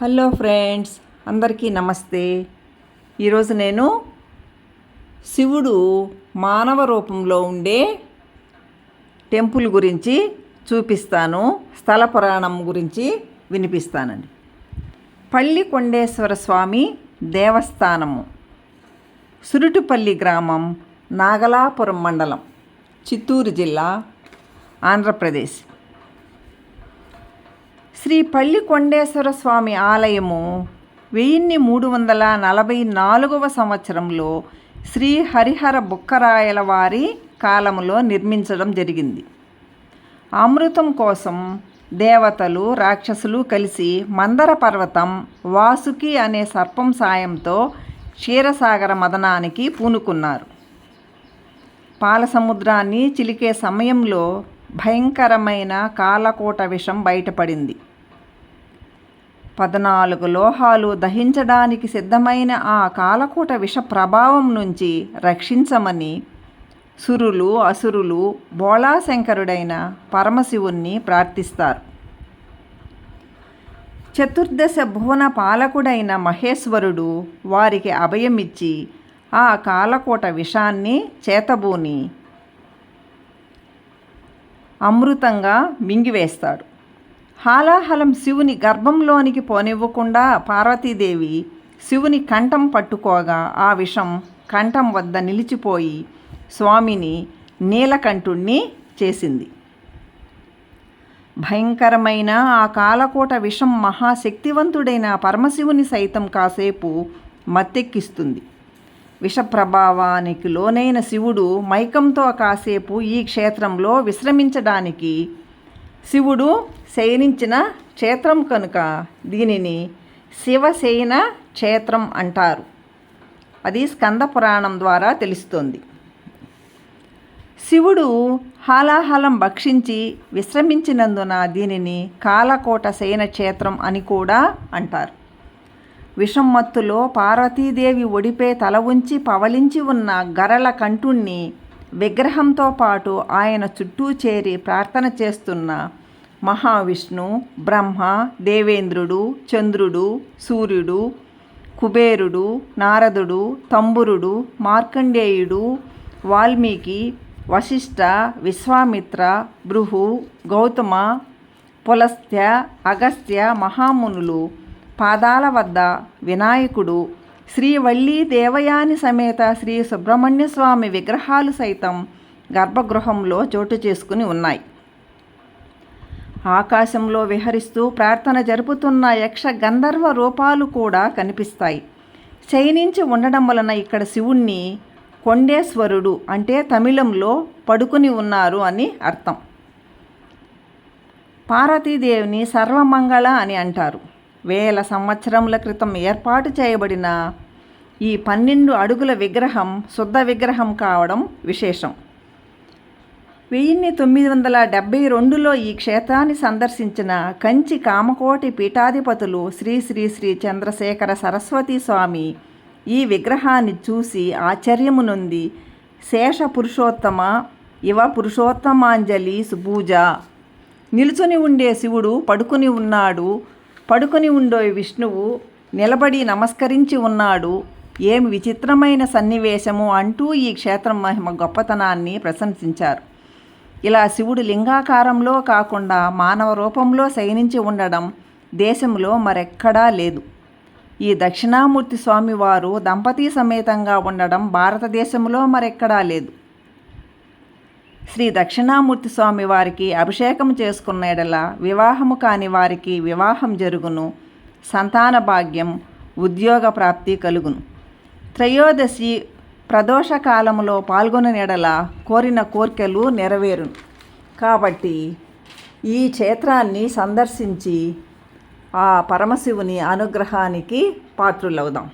Hello friends అందరికీ నమస్తే. ఈరోజు నేను శివుడు మానవ రూపంలో ఉండే టెంపుల్ గురించి చూపిస్తాను స్థల పురాణం గురించి వినిపిస్తానండి. పల్లి కొండేశ్వర స్వామి దేవస్థానము సురుటుపల్లి గ్రామం నాగలాపురం మండలం చిత్తూరు జిల్లా ఆంధ్రప్రదేశ్. శ్రీ పల్లి కొండేశ్వర స్వామి ఆలయము వెయ్యిన్ని మూడు వందల నలభై నాలుగవ సంవత్సరంలో శ్రీ హరిహర బుక్కరాయల వారి కాలములో నిర్మించడం జరిగింది. అమృతం కోసం దేవతలు రాక్షసులు కలిసి మందర పర్వతం వాసుకి అనే సర్పం సాయంతో క్షీరసాగర మదనానికి పూనుకున్నారు. పాలసముద్రాన్ని చిలికే సమయంలో భయంకరమైన కాలకోట విషం బయటపడింది. పద్నాలుగు లోహాలు దహించడానికి సిద్ధమైన ఆ కాలకూట విష ప్రభావం నుంచి రక్షించమని సురులు అసురులు బోళాశంకరుడైన పరమశివుణ్ణి ప్రార్థిస్తారు. చతుర్దశ భువన పాలకుడైన మహేశ్వరుడు వారికి అభయమిచ్చి ఆ కాలకోట విషాన్ని చేతబూని అమృతంగా మింగివేస్తాడు. హాలాహలం శివుని గర్భంలోనికి పోనివ్వకుండా పార్వతీదేవి శివుని కంఠం పట్టుకోగా ఆ విషం కంఠం వద్ద నిలిచిపోయి స్వామిని నీలకంఠుణ్ణి చేసింది. భయంకరమైన ఆ కాలకోట విషం మహాశక్తివంతుడైన పరమశివుని సైతం కాసేపు మత్తెక్కిస్తుంది. విష ప్రభావానికి లోనైన శివుడు మైకంతో కాసేపు ఈ క్షేత్రంలో విశ్రమించడానికి శివుడు శయనించిన క్షేత్రం కనుక దీనిని శివశయన క్షేత్రం అంటారు. అది స్కంద పురాణం ద్వారా తెలుస్తుంది. శివుడు హాలాహలం భక్షించి విశ్రమించినందున దీనిని కాలకోట శయన క్షేత్రం అని కూడా అంటారు. విషం మత్తులో పార్వతీదేవి ఒడిపే తల ఉంచి పవలించి ఉన్న గరళ కంఠుణ్ణి విగ్రహంతో పాటు ఆయన చుట్టూ చేరి ప్రార్థన చేస్తున్న మహావిష్ణు బ్రహ్మ దేవేంద్రుడు చంద్రుడు సూర్యుడు కుబేరుడు నారదుడు తంబురుడు మార్కండేయుడు వాల్మీకి వశిష్ఠ విశ్వామిత్ర భృహు గౌతమ పులస్త్య అగస్త్య మహామునులు పాదాల వద్ద వినాయకుడు శ్రీవల్లి దేవయాని సమేత శ్రీ సుబ్రహ్మణ్య స్వామి విగ్రహాలు సైతం గర్భగృహంలో చోటు చేసుకుని ఉన్నాయి. ఆకాశంలో విహరిస్తూ ప్రార్థన జరుపుతున్న యక్ష గంధర్వ రూపాలు కూడా కనిపిస్తాయి. శయనించి ఉండడం వలన ఇక్కడ శివుణ్ణి కొండేశ్వరుడు అంటే తమిళంలో పడుకుని ఉన్నారు అని అర్థం. పార్వతీదేవిని సర్వమంగళ అని అంటారు. వేల సంవత్సరముల క్రితం ఏర్పాటు చేయబడిన ఈ పన్నెండు అడుగుల విగ్రహం శుద్ధ విగ్రహం కావడం విశేషం. వెయ్యిన్ని తొమ్మిది వందల డెబ్బై రెండులో ఈ క్షేత్రాన్ని సందర్శించిన కంచి కామకోటి పీఠాధిపతులు శ్రీ శ్రీ శ్రీ చంద్రశేఖర సరస్వతి స్వామి ఈ విగ్రహాన్ని చూసి ఆశ్చర్యము నొంది శేష పురుషోత్తమ ఇవ పురుషోత్తమాంజలి సుభూజ నిలుచుని ఉండే శివుడు పడుకుని ఉన్నాడు. పడుకుని ఉండే విష్ణువు నిలబడి నమస్కరించి ఉన్నాడు. ఏమి విచిత్రమైన సన్నివేశము అంటూ ఈ క్షేత్రం మహిమ గొప్పతనాన్ని ప్రశంసించారు. ఇలా శివుడు లింగాకారంలో కాకుండా మానవ రూపంలో శయనించి ఉండడం దేశంలో మరెక్కడా లేదు. ఈ దక్షిణామూర్తి స్వామివారు దంపతి సమేతంగా ఉండడం భారతదేశంలో మరెక్కడా లేదు. శ్రీ దక్షిణామూర్తి స్వామి వారికి అభిషేకం చేసుకున్న ఎడల వివాహము కాని వారికి వివాహం జరుగును. సంతాన భాగ్యం ఉద్యోగ ప్రాప్తి కలుగును. త్రయోదశి ప్రదోష కాలంలో పాల్గొన కోరిన కోర్కెలు నెరవేరును. కాబట్టి ఈ క్షేత్రాన్ని సందర్శించి ఆ పరమశివుని అనుగ్రహానికి పాత్రులవుదాం.